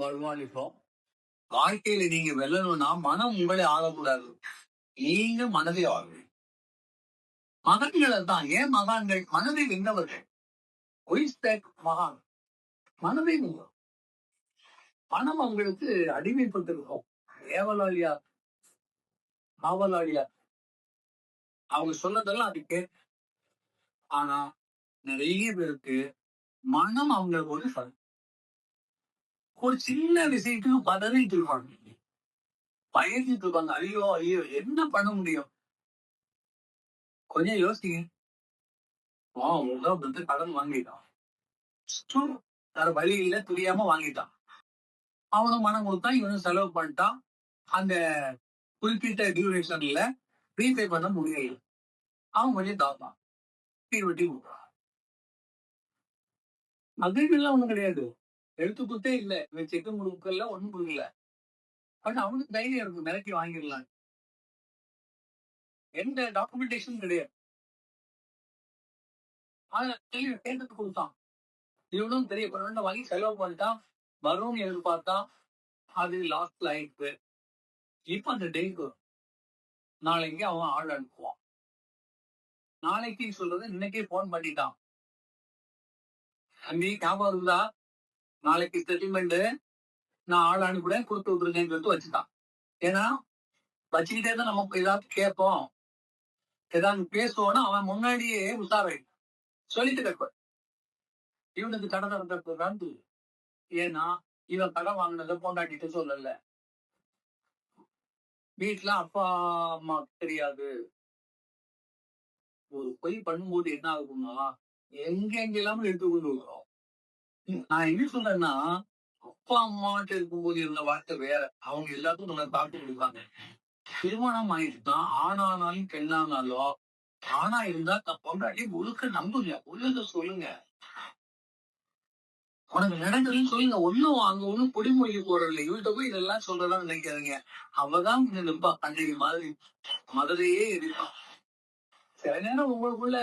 வருமானிப்போம். வாழ்க்கையில நீங்க வெல்லணும்னா மனம் உங்களை ஆளக்கூடாது. நீங்க மனதை ஆளுங்க மகன்களை தான் ஏன் மகான்கள்? மனதை வென்றவர்கள். மகான். மனதை வென்றோம் மனம் அவங்களுக்கு அடிமைப்பட்டிருக்கும் ஏவலாளியா? காவலாளியா? அவங்க சொன்னதெல்லாம் அது கேட்க ஆனா நிறைய பேருக்கு மனம் அவங்களுக்கு ஒரு ச- ஒரு சின்ன விஷயத்துக்கு பதறிட்டு இருப்பாங்க. பயந்துட்டு இருப்பாங்க. ஐயோ ஐயோ என்ன பண்ண முடியும்? கொஞ்சம் யோசிங்க. வா உங்க வந்து கடன் வாங்கிட்டான். ஸ்டு, வேற வழி இல்ல தெரியாம வாங்கிட்டான். அவனும் மனம் கொடுத்தா இவனும் செலவு பண்ணிட்டான். அந்த குறிப்பிட்ட டியூரேஷன்ல ரீபே பண்ண முடியல. அவன் கொஞ்சம் தாத்தான் தீ வெட்டி விடுறான் அக்ரிமெண்ட்லாம் ஒண்ணும் கிடையாது. எழுத்து குத்தே இல்ல. இவன் செக்கு முழுக்கெல்லாம் ஒண்ணும் கொடுக்கல பட் அவனுக்கு தைரியம் இருக்கும். மிரட்டி வாங்கிடலாம். எந்த டாக்குமெண்டேஷன் கிடையாது. கேட்டது கொடுத்தான். இவனும் தெரிய பணம் வாங்கி செலவு பண்ணிட்டான். வரும்னு எதிர்பார்த்தான். அது லாஸ்ட்ல லைஃப் இப்ப அந்த டேக்கு நாளைக்கு அவன் ஆள் அனுப்புவான். நாளைக்கு சொல்றது இன்னைக்கே போன் பண்ணிட்டான். அங்கே ஞாபகம் இருந்தா நாளைக்கு செட்டில்மெண்ட் நான் ஆள் அனுப்புறேன் கொடுத்து விட்டுருங்கன்னு சொல்லிட்டு வச்சுட்டான். ஏன்னா வச்சுக்கிட்டே தான் நம்ம ஏதாவது கேட்போம். ஏதாவது பேசுவோம்னா அவன் முன்னாடியே உஷாரை சொல்லிட்டு கேட்பான் இவனுக்கு கடை நடந்துறான்னு ஏன்னா இவன் கடன் வாங்கினதை பொண்டாட்டிட்டு சொல்லல. வீட்டுல அப்பா அம்மா தெரியாது. ஒரு பொய் பண்ணும்போது என்ன ஆகும்னா எங்கெங்கெல்லாம் எடுத்து கொண்டு நான் என்ன சொல்றேன்னா அப்பா அம்மாட்ட இருக்கும்போது இருந்த வார்த்தை வேற. அவங்க எல்லாத்துக்கும் நல்லா தாக்கு கொடுப்பாங்க. திருமணம் ஆயிடுச்சுன்னா ஆணானாலும் பெண்ணானாலும் ஆனா இருந்தா தன் பொண்டாட்டி ஒழுக்க நம்புங்க. ஒழுங்க சொல்லுங்க. உனக்கு நடந்ததுன்னு சொல்லுங்க. ஒண்ணும் அங்க ஒண்ணும் பொடிமொழி போறதில்ல இவள்கிட்ட போய் இதெல்லாம் சொல்றதா நினைக்காதீங்க. அவதான் நிற்பா அன்னைக்கு மாதிரி மதுரையே இருப்பா சில நேரம் உங்களுக்குள்ள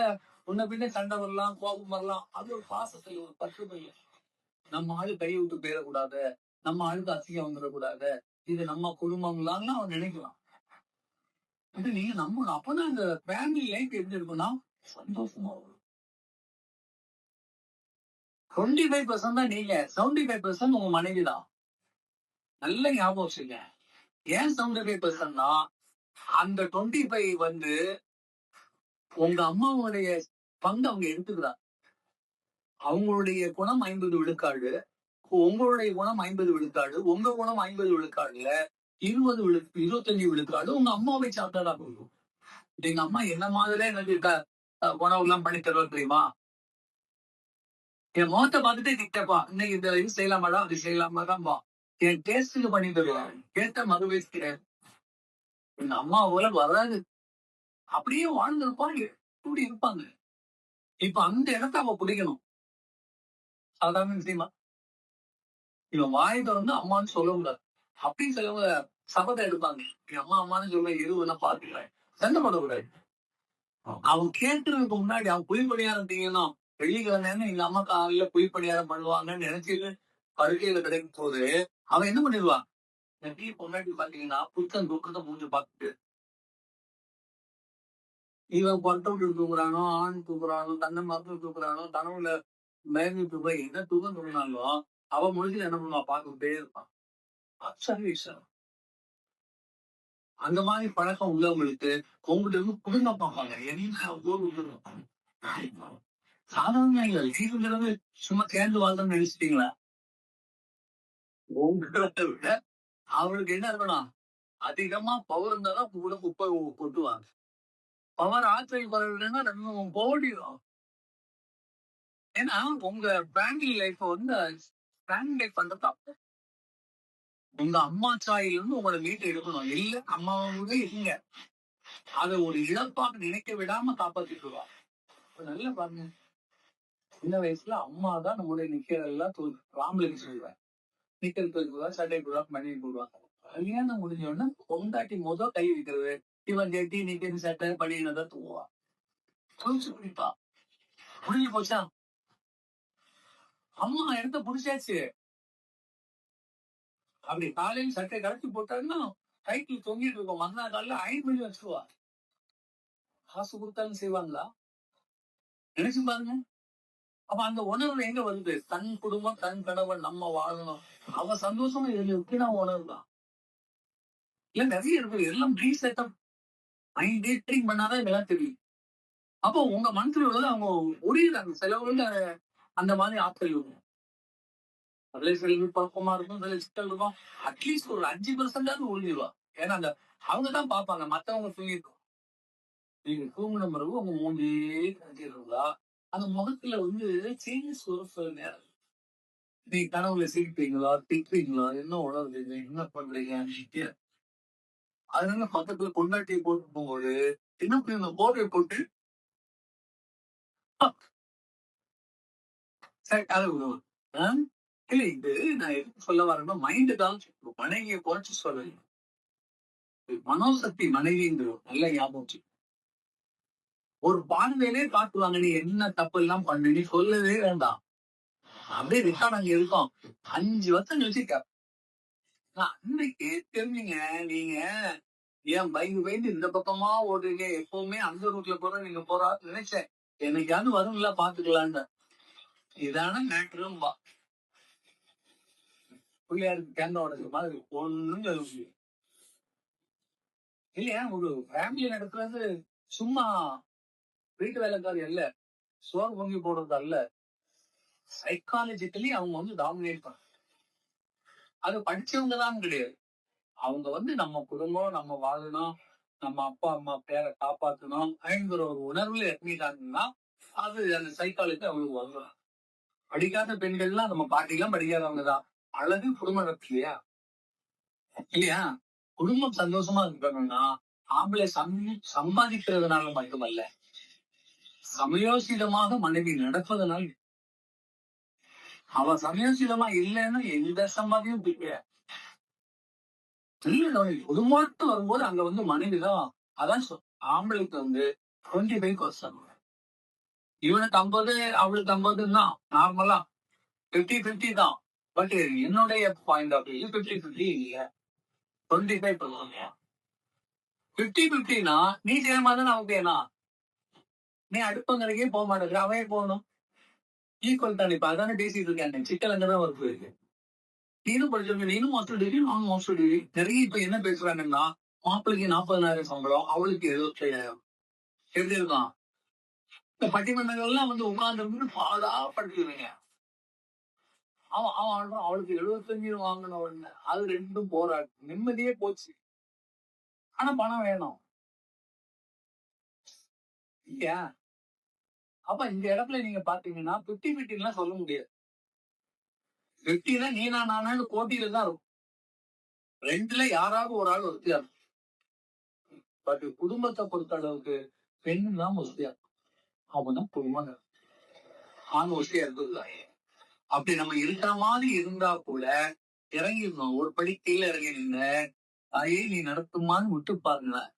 முன்ன பின்ன சண்டை வரலாம் கோபம் வரலாம். அது ஒரு பாசத்துல ஒரு பற்றுமை நம்ம ஆளு கை விட்டு போயிடக்கூடாது. நம்ம ஆளுக்கு அசிங்கம் வந்துடக்கூடாது. இது நம்ம குடும்பங்களான்னு அவன் நினைக்கலாம் இது நீங்க நம்ம அப்பதான் இந்த ஃபேமிலி லைஃப் எப்படி இருக்குன்னா சந்தோஷமா வரும் டுவெண்ட்டி ஃபைவ் பர்சன்ட் தான் நீங்க செவன்டி ஃபைவ் பர்சன்ட் உங்க மனைவி தான். நல்ல ஞாபகம் வச்சுங்க. ஏன் செவன்டி ஃபைவ் பர்சன்ட்னா அந்த டுவெண்ட்டி ஃபைவ் வந்து உங்க அம்மாவுடைய பங்கு அவங்க எடுத்துக்கிறாங்க. அவங்களுடைய குணம் ஐம்பது விழுக்காடு. உங்களுடைய குணம் ஐம்பது விழுக்காடு. உங்க குணம் ஐம்பது விழுக்காடுல இருபது விழு இருபத்தஞ்சு விழுக்காடு உங்க அம்மாவை சாப்பிட்டதா போகும் எங்க அம்மா என்ன மாதிரியே எனக்கு க- உணவு எல்லாம் பண்ணி தருவது தெரியுமா? என் முகத்தை பார்த்துட்டே திட்டப்பா. இன்னைக்கு இந்த இது செய்யலாமாடா? அது செய்யலாமாதான்பா என் டேஸ்டுக்கு பண்ணி தருவேன் கேட்ட மறு வச்சுக்கிறேன் எங்க அம்மா போல வராது. அப்படியே வாழ்ந்திருப்பாங்க. இப்படி இருப்பாங்க? இப்ப அந்த இடத்த அவ பிடிக்கணும். சாதாரண விஷயமா. இவன் வாய் வந்து அம்மான்னு சொல்ல கூடாது அப்படின்னு சிலவங்க சபதம் எடுப்பாங்க. என் அம்மா அம்மான்னு சொல்ல எதுவுன்னா பாத்துக்கிறேன் சண்டை போடக்கூடாது. அவன் கேட்டுறதுக்கு முன்னாடி அவன் புய் பணியாரம் செய்யணும் வெள்ளிக்கிழமை எங்க அம்மா காலையில புய் பணியாரம் பண்ணுவாங்கன்னு நினைச்சிட்டு படுக்கையில கிடைக்கும் போது அவன் என்ன பண்ணிடுவான் டீ பொண்டாட்டி பாத்தீங்கன்னா புத்தன் துக்கத்தை மூஞ்சி பார்த்துட்டு இவன் கொட்டை விட்டு தூக்குறானோ ஆண் தூக்குறானோ தன்னை மரத்துல தூக்குறானோ தனவுல மேகி போய் என்ன தூக்கம் தூங்கினாலும் அவன் முழுக்க என்ன பண்ணுவான்? பார்த்துக்கிட்டே இருப்பான். அப்சர்வேஷன் அந்த மாதிரி பழக்கம் உள்ளவங்களுக்கு உங்ககிட்ட இருந்து குடும்பம் பார்ப்பாங்க. என்ன சாதாரண இல்ல. ஜீவங்கிறது சும்மா சேர்ந்து வாழ்ந்தோம்னு நினைச்சிட்டீங்களா? உங்களை விட அவளுக்கு என்ன இருக்கணும்? அதிகமா பவர் இருந்தாதான் கூட குப்பை கொட்டுவாங்க. பவர் ஆற்றல் பரவலைன்னா ரெண்டு போடிடும் ஏன்னா உங்க ஃபேமிலி லைஃப் வந்து ஃபேமிலி லைஃப் பண்ற உங்க அம்மா சாயில இருந்து உங்களை மீட்டு எடுக்கணும். இல்ல அம்மாவோட இருங்க. அதை ஒரு இழப்பாக நினைக்க விடாம காப்பாத்திட்டு நல்ல பாருங்க. சின்ன வயசுல அம்மா தான் நம்மளுடைய நிக்கிறதெல்லாம் ராமலுக்கு சொல்லுவேன் நிக்கல் தூக்குவா சட்டை போடுவா மணி போடுவாங்க கல்யாணம் முடிஞ்ச உடனே பொண்டாட்டி முத கை வைக்கிறது. இவன் ஜெட்டி நிக்கிறது சட்டை பணியினதான் தூங்குவா தூச்சு குடிப்பா முடிஞ்சு போச்சா? அம்மா இடத்த புடிச்சாச்சு. அப்படி காலையில் சட்டை கலத்தி போட்டாருன்னா டைட்டில் தொங்கிட்டு இருக்கும். மறுநா காலில் ஐந்து மணி வச்சுருவா காசு கொடுத்தாலும் செய்வாங்களா? நினைச்சு பாருங்க. அப்ப அந்த உணர்வு எங்க வருது? தன் குடும்பம் தன் கணவன் நம்ம வாழணும். அவ சந்தோஷமா இதுல இருக்கு உணர்வு உணர்ந்தான் இல்ல நிறைய இருக்கு. எல்லாம் ரீசெட்டப் மைண்டே ட்ரீட் பண்ணாதான் இதெல்லாம் தெரியும். அப்போ உங்க மனசுல உள்ளது அவங்க புரியுறாங்க செலவுகள் அந்த மாதிரி ஆட்கள் இருக்கும் அதுல சில பழக்கமா இருக்கும் சில சிக்கல் இருக்கும் அட்லீஸ்ட் ஒரு அஞ்சு பெர்சென்டாவது ஒழுங்கிடுவா ஏன்னா அந்த அவங்க தான் பார்ப்பாங்க மத்தவங்க தூங்கிருக்கும் நீங்க தூங்கின பிறகு உங்க மூஞ்சி கட்டிடுறதா அந்த முகத்துல வந்து சேஞ்சஸ் ஒரு சில நேரம். நீ கனவுல சிரிப்பீங்களா திட்டுறீங்களா என்ன உணர்றீங்க என்ன பண்றீங்க அதனால பக்கத்துல பொண்டாட்டியை போட்டு போகும்போது என்ன பண்ணி போர்வை போட்டு? அது இல்ல இது நான் எதுக்கு சொல்ல வரேன்னா மைண்டு தான் மனைவியை குறைச்சு சொல்லல. மனோசக்தி மனைவிங்கிறோம் நல்ல ஞாபகம் ஒரு பார்வையிலே காட்டுவாங்க நீ என்ன தப்பு எல்லாம் பண்ணு? நீ சொல்லவே வேண்டாம். அப்படியே ரெக்கார்ட் அங்க இருக்கும் அஞ்சு வருஷம் கழிச்சு கேப்ப. அன்னைக்கு தெரிஞ்சுங்க நீங்க ஏன் பயந்து பயந்து இந்த பக்கமா ஓடுறீங்க? எப்பவுமே அந்த ரூட்ல போற நீங்க போறா நினைச்சேன். என்னைக்காவது வரும்ல பாத்துக்கலான்னு இதான மேட்ரும் பிள்ளையாருக்கு கேந்த உடஞ்ச மாதிரி ஒண்ணும் சொல்லுங்க இல்லையா? ஒரு ஃபேமிலி நடக்கிறது சும்மா வீட்டு வேலைக்காரி அல்ல சோறு பொங்கி போடுறது அல்ல. சைக்காலஜிக்கலி அவங்க வந்து டாமினேட் பண்ண அது படிச்சவங்க தான் கிடையாது. அவங்க வந்து நம்ம குடும்பம் நம்ம வாழணும் நம்ம அப்பா அம்மா பேரை காப்பாற்றணும் அப்படிங்கிற ஒரு உணர்வுல இறங்கிட்டாங்கன்னா அது அந்த சைக்காலஜி அவங்களுக்கு வந்துடும் படிக்காத பெண்கள்லாம் நம்ம பாட்டிலாம் படிக்காதவங்க தான். அழகு குடும்ப இல்லையா? இல்லையா? குடும்பம் சந்தோஷமா இருக்கணும்னா ஆம்பளை சம் சம்பாதிக்கிறதுனால மட்டுமல்ல சமயோசிதமாக மனைவி நடப்பதனால். அவ சமயோசிதமா இல்லைன்னா எந்த சம்பாதியும் பிடிக்க குடும்பத்து வரும்போது அங்க வந்து மனைவிதான் அதான் சொ- ஆம்பளைக்கு வந்து டுவெண்ட்டி ஃபைவ் பர்சன்ட். இவனுக்கு ஐம்பது அவளுக்கு ஐம்பது தான் நார்மலா பிப்டி பிப்டி தான். பட் என்னுடைய point of view fifty fifty இல்ல. டுவெண்ட்டி ஃபைவ் பர்சன்ட் பிப்டி பிப்டினா நீ செய்ய மாதிரி நமக்கு ஏன்னா நீ அடுப்பங்கரைக்கே போக மாட்டேங்கிற அவையே போகணும்? ஈக்குவல் தான் இப்ப அதானே பேசிட்டு இருக்கேன். சிக்கல் அங்கதான் ஒர்க் இருக்கு நீனும் படிச்சவங்க நீனும் மாஸ்டர் டிகிரி நானும் மாஸ்டர் டிகிரி நிறைய இப்ப என்ன பேசுறாங்கன்னா மாப்பிள்ளைக்கு நாற்பதனாயிரம் சம்பளம் அவளுக்கு எழுபத்தி ஐயாயிரம் எப்படி இருக்கான்? இந்த பட்டிமன்றங்கள்லாம் வந்து உட்கார்ந்து பாடா படுத்துருவீங்க அவன் அவன் அவளுக்கு எழுபத்தஞ்சு வாங்கின உடனே அது ரெண்டும் போராடு நிம்மதியே போச்சு. ஆனா பணம் வேணும். இல்லையா? அப்ப இந்த இடத்துல நீங்க பாத்தீங்கன்னா பிப்டி பிப்டின்லாம் சொல்ல முடியாது. பிப்டினா நீனா நானான்னு போட்டியில தான் இருக்கும். ரெண்டுல யாராவது ஒரு ஆள் ஒருத்தியா இருக்கும். பட் குடும்பத்தை பொறுத்த அளவுக்கு பெண்ணு தான் ஒருத்தியா அவனும் அவன் ஆணோசியா ஆண் இருக்கிறது அப்படி நம்ம இருக்கிற மாதிரி இருந்தா கூட இறங்கிடணும் ஒரு படி கீழே இறங்கி நின்று அதையே நீ நடத்துமான்னு விட்டு பாருங்க.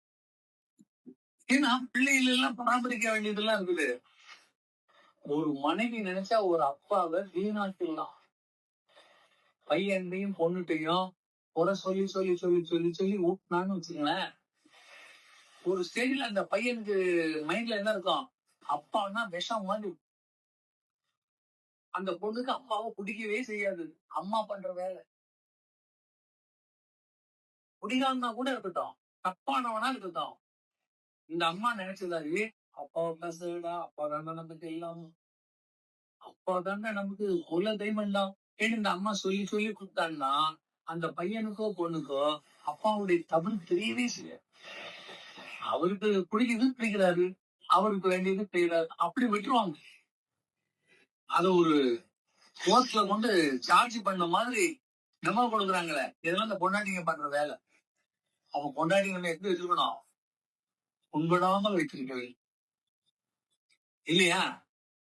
ஏன்னா பிள்ளைகள் எல்லாம் பராமரிக்க வேண்டியதெல்லாம் இருக்குது. ஒரு மனைவி நினைச்சா ஒரு அப்பாவை வீணாக்கிடலாம். பையன்டையும் பொண்ணுட்டையும் குறை சொல்லி சொல்லி சொல்லி சொல்லி சொல்லி ஊட்டினான்னு வச்சுங்களேன் ஒரு ஸ்டேஜ்ல அந்த பையனுக்கு மைண்ட்ல என்ன இருக்கும்? அப்பான்னா விஷம் மாதிரி அந்த பொண்ணுக்கு அப்பாவை பிடிக்கவே செய்யாது. அம்மா பண்ற வேலை. பிடிக்காம கூட இருக்கட்டும். தப்பானவனா இருக்கட்டும். இந்த அம்மா நினைச்சதாரு அப்பாவை பேசுடா அப்பா தானே நமக்கு எல்லாம். அப்பா தானே நமக்கு உள்ள தெய்வம் ஏன்னு இந்த அம்மா சொல்லி சொல்லி கொடுத்தாங்கன்னா அந்த பையனுக்கோ பொண்ணுக்கோ அப்பாவுடைய தவறு தெரியவே செய்ய அவருக்கு பிடிக்குது பிடிக்கிறாரு. அவருக்கு வேண்டியது செய்யறாரு அப்படி விட்டுருவாங்க. அத ஒரு கோர்ட்ல கொண்டு சார்ஜ் பண்ண மாதிரி நம்ம கொடுக்குறாங்களே. இதெல்லாம் இந்த பொண்டாட்டிங்க பண்ற வேலை. அவங்க பொண்டாட்டிங்க எப்படி வச்சிருக்கணும்? உண்படாமல் வைத்திருக்க வேண்டும் இல்லையா?